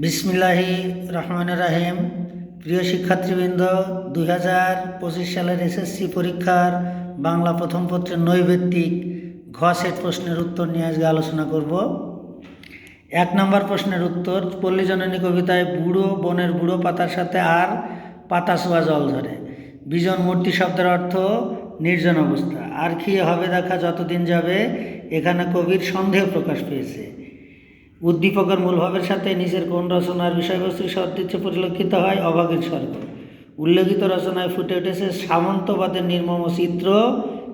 বিসমিল্লাহি রহমান রাহিম। প্রিয় শিক্ষার্থীবৃন্দ, দুই হাজার পঁচিশ সালের এসএসসি পরীক্ষার বাংলা প্রথম পত্রের নৈবেত্তিক ঘ সেট প্রশ্নের উত্তর নিয়ে আজকে আলোচনা করব। এক নম্বর প্রশ্নের উত্তর, পল্লীজননী কবিতায় বুড়ো বনের বুড়ো পাতার সাথে আর পাতা ছোঁয়া জল ধরে। বিজন মূর্তি শব্দের অর্থ নির্জন অবস্থা। আর কি হবে দেখা যতদিন যাবে, এখানে কবির সন্দেহ প্রকাশ পেয়েছে। উদ্দীপকের মূলভাবের সাথে নিজের কোন রচনার বিষয়বস্তু সদৃশ্য পরিলক্ষিত হয় অভাগের স্বর্গ উল্লেখিত রচনায় ফুটে উঠেছে সামন্তবাদের নির্মম চিত্র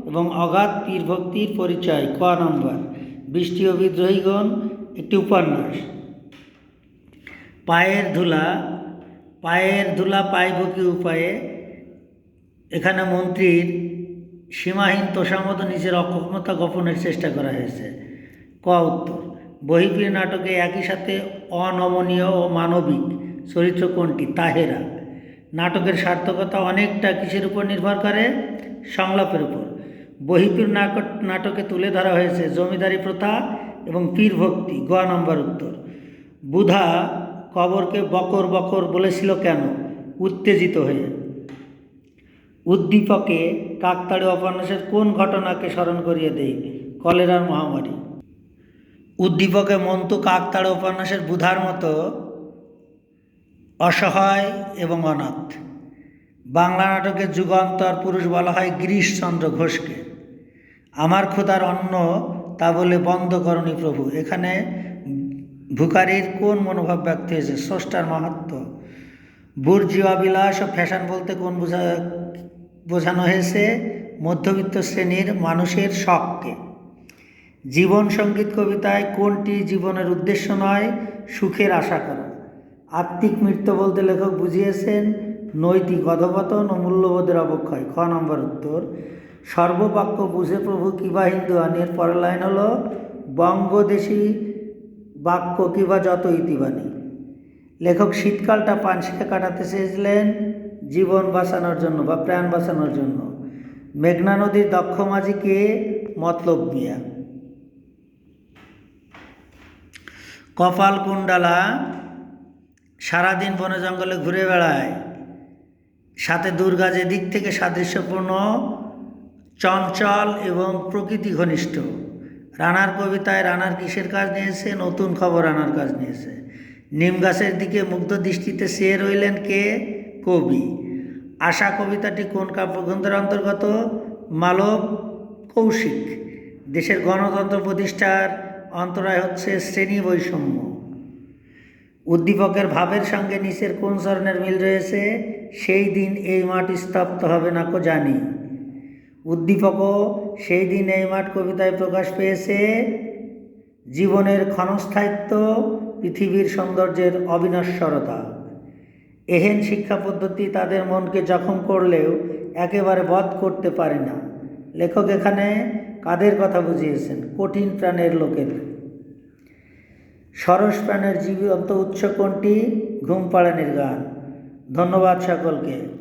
এবং অগাধ পীর ভক্তির পরিচয়, ক নম্বর। বৃষ্টি ও বিদ্রোহীগণ, একটি উপন্যাস। পায়ের ধুলা পায়ের ধুলা পাইব কি উপায়ে? এখানে মন্ত্রীর সীমাহীন তোষামত নিজের অক্ষমতা গোপনের চেষ্টা করা হয়েছে। ক উত্তর? বহিপ্রিয় নাটকে একই সাথে অনমনীয় ও মানবিক চরিত্র কোনটি? তাহেরা। নাটকের সার্থকতা অনেকটা কিসের উপর নির্ভর করে? সংলাপের উপর। বহিপ্রিয় নাটক, নাটকে তুলে ধরা হয়েছে জমিদারি প্রথা এবং পীর ভক্তি। গ নম্বর উত্তর। বুধা কবরকে বকর বকর বলেছিল কেন? উত্তেজিত হয়ে। উদ্দীপকে কাকতাড়ি উপন্যাসের কোন ঘটনাকে স্মরণ করিয়ে দেয়? কলেরার মহামারী। উদ্দীপকে মন্তু কাকতাড় উপন্যাসের বুধার মতো অসহায় এবং অনাথ। বাংলা নাটকের যুগান্তর পুরুষ বলা হয় গিরিশচন্দ্র ঘোষকে। আমার ক্ষুধার অন্ন তা বলে বন্ধ করণী প্রভু। এখানে ভুকারির কোন মনোভাব ব্যক্ত হয়েছে? স্রষ্টার মাহাত্ম। বুর্জি অবিলাস ও ফ্যাশন বলতে কোন বোঝা বোঝানো হয়েছে? মধ্যবিত্ত শ্রেণির মানুষের শখকে। জীবন সংগীত কবিতায় কোনটি জীবনের উদ্দেশ্য নয়, সুখের আশা করা। আত্মিক মৃত্যু বলতে লেখক বুঝিয়েছেন, নৈতিক অধপতন ও মূল্যবোধের অবক্ষয়। খ নম্বর উত্তর। সর্ববাক্য বুঝে প্রভু কিবা হিন্দু আনের। পরের লাইন হলো, বঙ্গদেশী বাক্য কিবা যত ইতিবাণী। লেখক শীতকালটা পানশিকে কাটাতে চেয়েছিলেন, জীবন বাঁচানোর জন্য বা প্রাণ বাঁচানোর জন্য। মেঘনা নদীর দক্ষ মাঝিকে মতলব মিয়া। কপাল কুণ্ডালা সারাদিন বনে জঙ্গলে ঘুরে বেড়ায়। সাথে দুর্গা যে দিক থেকে সাদৃশ্যপূর্ণ, চঞ্চল এবং প্রকৃতি ঘনিষ্ঠ। রানার কবিতায় রানার কিসের কাজ নিয়েছে? নতুন খবর রানার কাজ নিয়েছে। নিম গাছের দিকে মুগ্ধ দৃষ্টিতে চেয়ে রইলেন কে? কবি। আশা কবিতাটি কোন কাব্যগ্রন্থের অন্তর্গত? মালব কৌশিক। দেশের গণতন্ত্র প্রতিষ্ঠার অন্তরায় হচ্ছে শ্রেণি বৈষম্য। উদ্দীপকের ভাবের সঙ্গে নিচের কোন ধরনের মিল রয়েছে, সেই দিন এই মাঠ স্তব্ধ হবে না কো জানি। উদ্দীপকও সেই দিন এই মাঠ কবিতায় প্রকাশ পেয়েছে। জীবনের ক্ষণস্থায়িত্ব, পৃথিবীর সৌন্দর্যের অবিনশ্বরতা। এহেন শিক্ষা পদ্ধতি তাদের মনকে জখম করলেও একেবারে বধ করতে পারে না। লেখক এখানে কাদের কথা বুঝিয়েছেন? কঠিন প্রাণের লোকের। সরস প্রাণের জীবন্ত উৎস কোনটি? ঘুম পাড়ানির গান। ধন্যবাদ সকলকে।